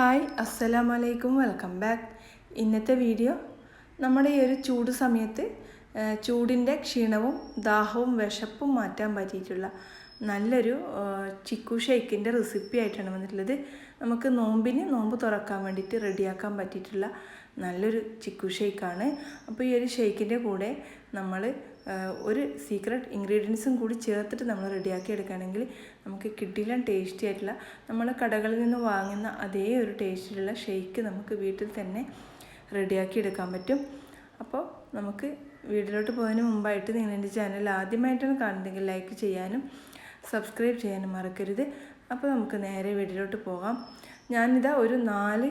Hi അസ്സലാമു അലൈക്കും welcome back. ഇന്നത്തെ വീഡിയോ നമ്മുടെ ഈ ഒരു ചൂട് സമയത്ത് ചൂടിന്റെ ക്ഷീണവും ദാഹവും വിശപ്പും മാറ്റാൻ പറ്റിയിട്ടുള്ള നല്ലൊരു ചിക്കു ഷേക്കിന്റെ റെസിപ്പി ആയിട്ടാണ് വന്നിട്ടുള്ളത്. നമുക്ക് നോമ്പിന് നോമ്പ് തുറക്കാൻ വേണ്ടിയിട്ട് റെഡിയാക്കാൻ പറ്റിയിട്ടുള്ള നല്ലൊരു ചിക്കു ഷേക്കാണ്. അപ്പോൾ ഈ ഒരു ഷേക്കിന്റെ കൂടെ നമ്മൾ ഒരു സീക്രട്ട് ഇൻഗ്രീഡിയൻസും കൂടി ചേർത്തിട്ട് നമ്മൾ റെഡിയാക്കി എടുക്കുകയാണെങ്കിൽ നമുക്ക് കിട്ടില്ല ടേസ്റ്റി ആയിട്ടുള്ള നമ്മൾ കടകളിൽ നിന്ന് വാങ്ങുന്ന അതേ ഒരു ടേസ്റ്റിലുള്ള ഷേക്ക് നമുക്ക് വീട്ടിൽ തന്നെ റെഡിയാക്കി എടുക്കാൻ പറ്റും. അപ്പോൾ നമുക്ക് വീട്ടിലോട്ട് പോകുന്നതിന് മുമ്പായിട്ട് നിങ്ങൾ എന്റെ ചാനൽ ആദ്യമായിട്ടാണ് കാണുന്നതെങ്കിൽ ലൈക്ക് ചെയ്യാനും സബ്സ്ക്രൈബ് ചെയ്യാനും മറക്കരുത്. അപ്പോൾ നമുക്ക് നേരെ വീട്ടിലോട്ട് പോകാം. ഞാനിതാ ഒരു നാല്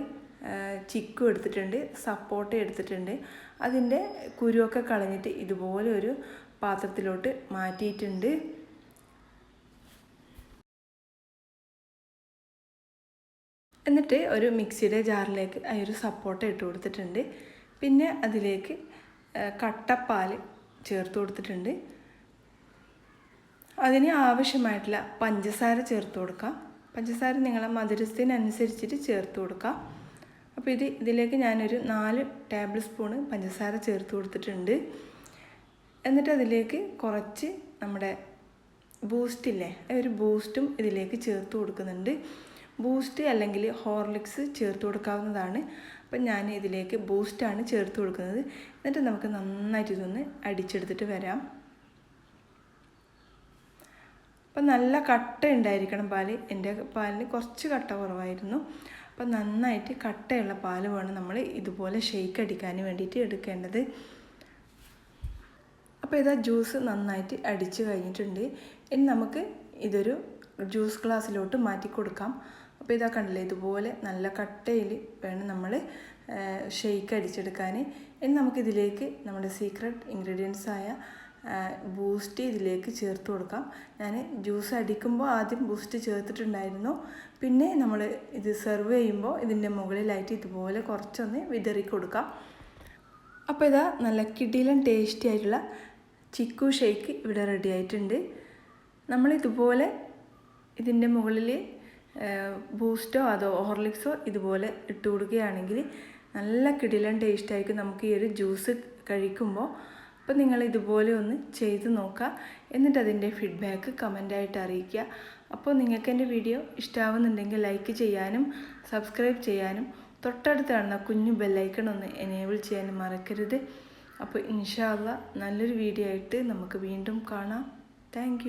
ചിക്കും എടുത്തിട്ടുണ്ട് സപ്പോട്ട എടുത്തിട്ടുണ്ട്. അതിന്റെ കുരുവൊക്കെ കളഞ്ഞിട്ട് ഇതുപോലെ ഒരു പാത്രത്തിലോട്ട് മാറ്റിയിട്ടുണ്ട്. എന്നിട്ട് ഒരു മിക്സിയുടെ ജാറിലേക്ക് ആ ഒരു സപ്പോട്ട ഇട്ട് കൊടുത്തിട്ടുണ്ട്. പിന്നെ അതിലേക്ക് കട്ടപ്പാൽ ചേർത്ത് കൊടുത്തിട്ടുണ്ട്. അതിന് ആവശ്യമായിട്ടുള്ള പഞ്ചസാര ചേർത്ത് കൊടുക്കാം. പഞ്ചസാര നിങ്ങളെ മധുരത്തിനനുസരിച്ചിട്ട് ചേർത്ത് കൊടുക്കാം. അപ്പോൾ ഇത് ഇതിലേക്ക് ഞാനൊരു നാല് ടേബിൾ സ്പൂണ് പഞ്ചസാര ചേർത്ത് കൊടുത്തിട്ടുണ്ട്. എന്നിട്ട് അതിലേക്ക് കുറച്ച് നമ്മുടെ ബൂസ്റ്റില്ലേ ഒരു ബൂസ്റ്റും ഇതിലേക്ക് ചേർത്ത് കൊടുക്കുന്നുണ്ട്. ബൂസ്റ്റ് അല്ലെങ്കിൽ ഹോർലിക്സ് ചേർത്ത് കൊടുക്കാവുന്നതാണ്. അപ്പം ഞാൻ ഇതിലേക്ക് ബൂസ്റ്റാണ് ചേർത്ത് കൊടുക്കുന്നത്. എന്നിട്ട് നമുക്ക് നന്നായിട്ട് ഇതൊന്ന് അടിച്ചെടുത്തിട്ട് വരാം. അപ്പം നല്ല കട്ട ഉണ്ടായിരിക്കണം പാൽ. എന്റെ പാലിന് കുറച്ച് കട്ട കുറവായിരുന്നു. അപ്പം നന്നായിട്ട് കട്ടയുള്ള പാൽ വേണം നമ്മൾ ഇതുപോലെ ഷെയ്ക്ക് അടിക്കാൻ വേണ്ടിയിട്ട് എടുക്കേണ്ടത്. അപ്പോൾ ഇതാ ജ്യൂസ് നന്നായിട്ട് അടിച്ച് കഴിഞ്ഞിട്ടുണ്ട്. ഇനി നമുക്ക് ഇതൊരു ജ്യൂസ് ഗ്ലാസ്സിലോട്ട് മാറ്റി കൊടുക്കാം. അപ്പോൾ ഇതാ കണ്ടില്ലേ ഇതുപോലെ നല്ല കട്ടയിൽ വേണം നമ്മൾ ഷെയ്ക്ക് അടിച്ചെടുക്കാൻ ഇനി നമുക്കിതിലേക്ക് നമ്മുടെ സീക്രട്ട് ഇൻഗ്രീഡിയൻസ് ആയ ബൂസ്റ്റ് ഇതിലേക്ക് ചേർത്ത് കൊടുക്കാം. ഞാൻ ജ്യൂസ് അടിക്കുമ്പോൾ ആദ്യം ബൂസ്റ്റ് ചേർത്തിട്ടുണ്ടായിരുന്നു. പിന്നെ നമ്മൾ ഇത് സെർവ് ചെയ്യുമ്പോൾ ഇതിന്റെ മുകളിലായിട്ട് ഇതുപോലെ കുറച്ചൊന്ന് വിതറി കൊടുക്കാം. അപ്പോൾ ഇതാ നല്ല കിടിലൻ ടേസ്റ്റി ആയിട്ടുള്ള ചിക്കു ഷേക്ക് ഇവിടെ റെഡി ആയിട്ടുണ്ട്. നമ്മൾ ഇതുപോലെ ഇതിന്റെ മുകളിൽ ബൂസ്റ്റോ അതോ ഹോർലിക്സോ ഇതുപോലെ ഇട്ട് കൊടുക്കുകയാണെങ്കിൽ നല്ല കിടിലൻ ടേസ്റ്റ് ആയിരിക്കും. നമുക്ക് ഈ ഒരു ജ്യൂസ് കഴിക്കുമ്പോൾ അപ്പോൾ നിങ്ങൾ ഇതുപോലെ ഒന്ന് ചെയ്ത് നോക്കുക. എന്നിട്ട് അതിന്റെ ഫീഡ്ബാക്ക് കമന്റായിട്ട് അറിയിക്കുക. അപ്പോൾ നിങ്ങൾക്ക് എന്റെ വീഡിയോ ഇഷ്ടമാവുന്നുണ്ടെങ്കിൽ ലൈക്ക് ചെയ്യാനും സബ്സ്ക്രൈബ് ചെയ്യാനും തൊട്ടടുത്ത് കാണുന്ന കുഞ്ഞു ബെല്ലൈക്കൺ ഒന്ന് എനേബിൾ ചെയ്യാനും മറക്കരുത്. അപ്പോൾ ഇൻഷാല്ല നല്ലൊരു വീഡിയോ ആയിട്ട് നമുക്ക് വീണ്ടും കാണാം. താങ്ക്